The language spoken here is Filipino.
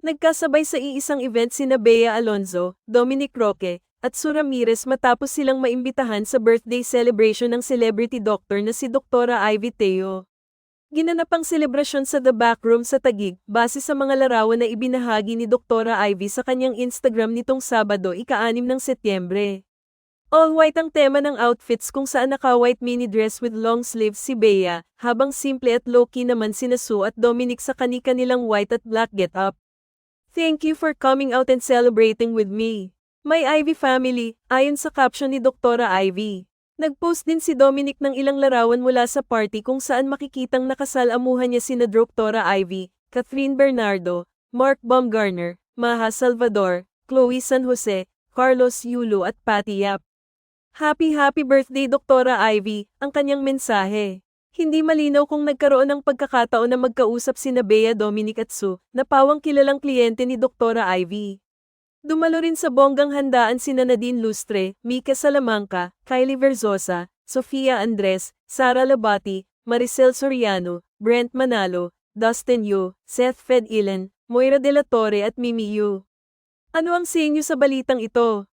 Nagkasabay sa iisang event sina Bea Alonzo, Dominic Roque, at Sue Ramirez matapos silang maimbitahan sa birthday celebration ng celebrity doctor na si Dr. Ivy Teo. Ginanap ang selebrasyon sa The Backroom sa Tagig base sa mga larawan na ibinahagi ni Dr. Ivy sa kanyang Instagram nitong Sabado ika-6 ng Setyembre. All white ang tema ng outfits kung saan naka-white mini dress with long sleeves si Bea, habang simple at low-key naman sina Sue at Dominic sa kani-kanilang white at black get-up. Thank you for coming out and celebrating with me. My Ivy family, ayon sa caption ni Dr. Ivy. Nagpost din si Dominic ng ilang larawan mula sa party kung saan makikitang nakasalamuhan niya sina Dr. Ivy, Catherine Bernardo, Mark Baumgartner, Maha Salvador, Chloe San Jose, Carlos Yulo at Patty Yap. Happy happy birthday Dr. Ivy, ang kanyang mensahe. Hindi malinaw kung nagkaroon ng pagkakataon na magkausap sina Bea Dominic at Sue, na pawang kilalang kliyente ni Dr. Ivy. Dumalo rin sa bonggang handaan sina Nadine Lustre, Mika Salamanca, Kylie Verzosa, Sofia Andres, Sara Labati, Maricel Soriano, Brent Manalo, Dustin Yu, Seth Fed Ilan, Moira De La Torre at Mimi Yu. Ano ang sa inyo sa balitang ito?